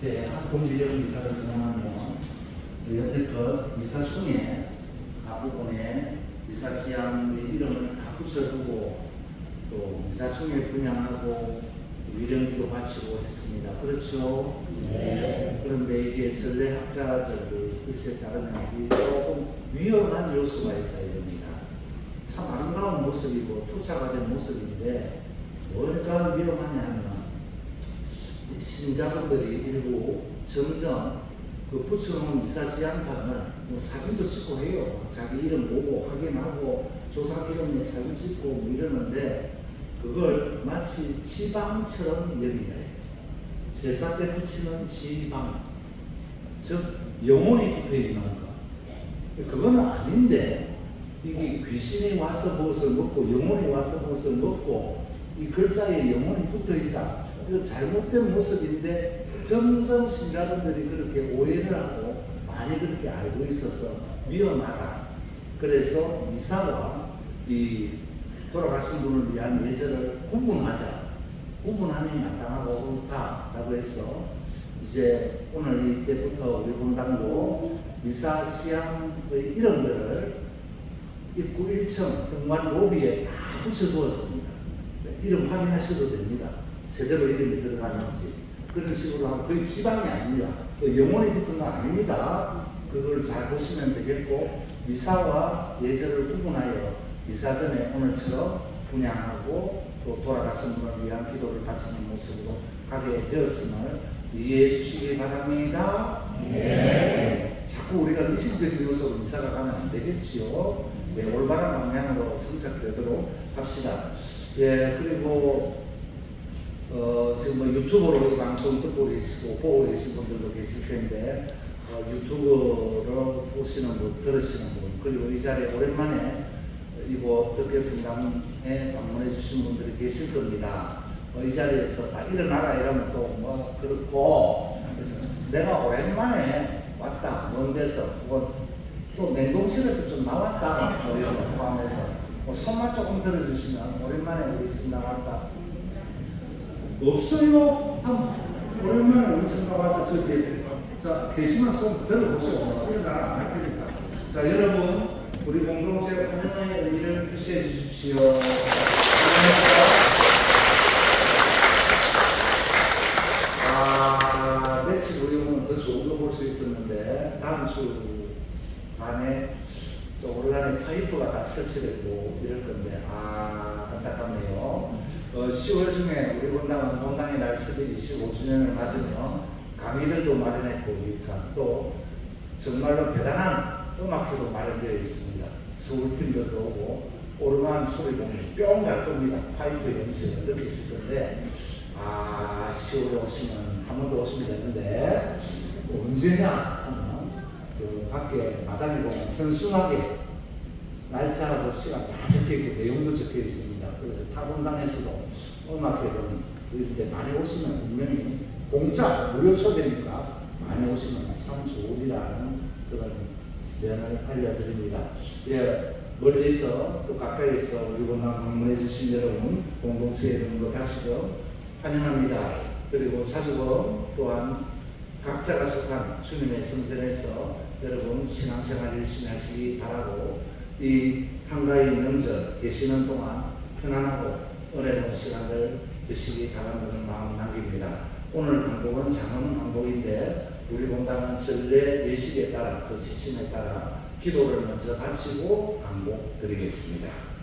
때 합동지역 이사를 동원하며 여태껏 이사 중에 앞부분에 이사 시향의 이름을 다 붙여두고 또 이사 중에 분양하고 위령기도 바치고 했습니다. 그렇죠? 그런데 이게 선례학자들의 뜻에 따르면 이 조금 위험한 요소가 있다 이럽니다. 참 아름다운 모습이고 토착화 된 모습인데 뭐가 위험하냐 하면 이 신자분들이 일부 점점 그 붙여놓은 미사지향판을 뭐 사진도 찍고 해요. 자기 이름 보고 확인하고 조상 이름에 사진 찍고 뭐 이러는데 그걸 마치 지방처럼 여긴다. 제사 때 붙이는 지방, 즉 영혼이 붙어 있는 거. 그거는 아닌데 이게 귀신이 와서 무엇을 먹고 영혼이 와서 무엇을 먹고 이 글자에 영혼이 붙어 있다. 이거 잘못된 모습인데 점점 신자분들이 그렇게 오해를 하고 많이 그렇게 알고 있어서 위험하다. 그래서 미사와 이 돌아가신 분을 위한 예절을 구분하자. 구분하는 마땅하고 옳다라고 해서 이제 오늘 이때부터 우리 본당도 미사 취향의 이름들을 입구 1층 현관 로비에 다 붙여두었습니다. 이름 확인하셔도 됩니다. 제대로 이름이 들어가는지. 그런 식으로 하고 거의 지방이 아닙니다. 그 영혼이 붙은 거 아닙니다. 그걸 잘 보시면 되겠고 미사와 예절을 구분하여 미사 전에 오늘처럼 분양하고 또 돌아가신 분을 위한 기도를 바치는 모습으로 가게 되었음을 이해해 주시기 바랍니다. 네. 자꾸 우리가 미신적인 요소로 미사가 가면 안 되겠지요. 네, 올바른 방향으로 정착되도록 합시다. 예, 그리고 어, 지금 뭐 유튜브로 이 방송 듣고 계시고 보고 계신 분들도 계실 텐데 어, 유튜브로 보시는 분, 들으시는 분, 그리고 이 자리에 오랜만에 이곳 덕계성당에 방문해 주신 분들이 계실 겁니다. 어, 이 자리에서 다 일어나라 이러면 또 뭐 그렇고 그래서 내가 오랜만에 왔다 먼 데서 혹은 또 냉동실에서 좀 나왔다 뭐 이런 거 포함해서 뭐 손만 조금 들어주시면 오랜만에 우리 성당 왔다 없어요. 한 오랜만에 우리 성당 왔다 저기 자 계시면 손 들어보시고 일어나라 안할 테니까 자 여러분 우리 공동체 환영의 의미를 표시해 주십시오. 아, 며칠 우리 오면 더 좋은 거 볼 수 있었는데, 다음 주 파이프가 다 설치되고 이럴 건데, 아, 안타깝네요. 어, 10월 중에 우리 본당은 본당의 날 설립 25주년을 맞으며 강의들도 마련했고, 유익한 또 정말로 대단한 음악회도 마련되어 있습니다. 서울팀들도 오고, 오르만 소리 보면 뿅갈 겁니다. 파이프의 연습을 느끼실 건데, 아, 10월에 오시면 한 번 더 오시면 되는데, 뭐 언제냐 하면, 그 밖에 마당에 보면 현순하게 날짜하고 시간 다 적혀 있고 내용도 적혀 있습니다. 그래서 타본당에서도 음악회든 이런데 많이 오시면 분명히 공짜 무료 초대니까 많이 오시면 참 좋으리라는 그런 면을 알려드립니다. 예, 멀리서 또 가까이서 우리 본당 방문해 주신 여러분 공동체 여러분도 다시금 환영합니다. 그리고 사주금 또한 각자가 속한 주님의 성전에서 여러분 신앙생활 열심히 하시기 바라고 이 한가위 명절 계시는 동안 편안하고 은혜로운 시간을 되시기 바란다는 마음 남깁니다. 오늘 항복은 장은 항복인데 우리 본당은 전례 예식에 따라 그 지침에 따라 기도를 먼저 바치고 항복 드리겠습니다.